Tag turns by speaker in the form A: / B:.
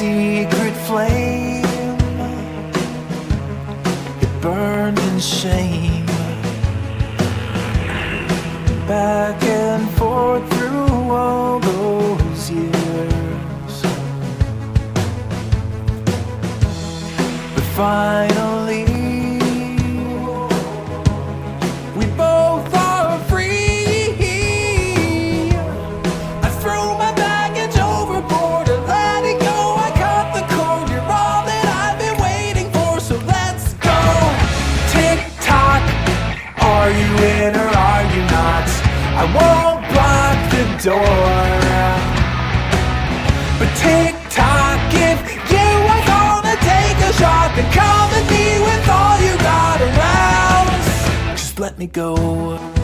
A: secret flame, it burned in shame. Back and forth through all those years. But finally. Are you in or are you not? I won't block the door. But tick tock, if you ain't gonna take a shot, then come at me with all you got around. Just let me go.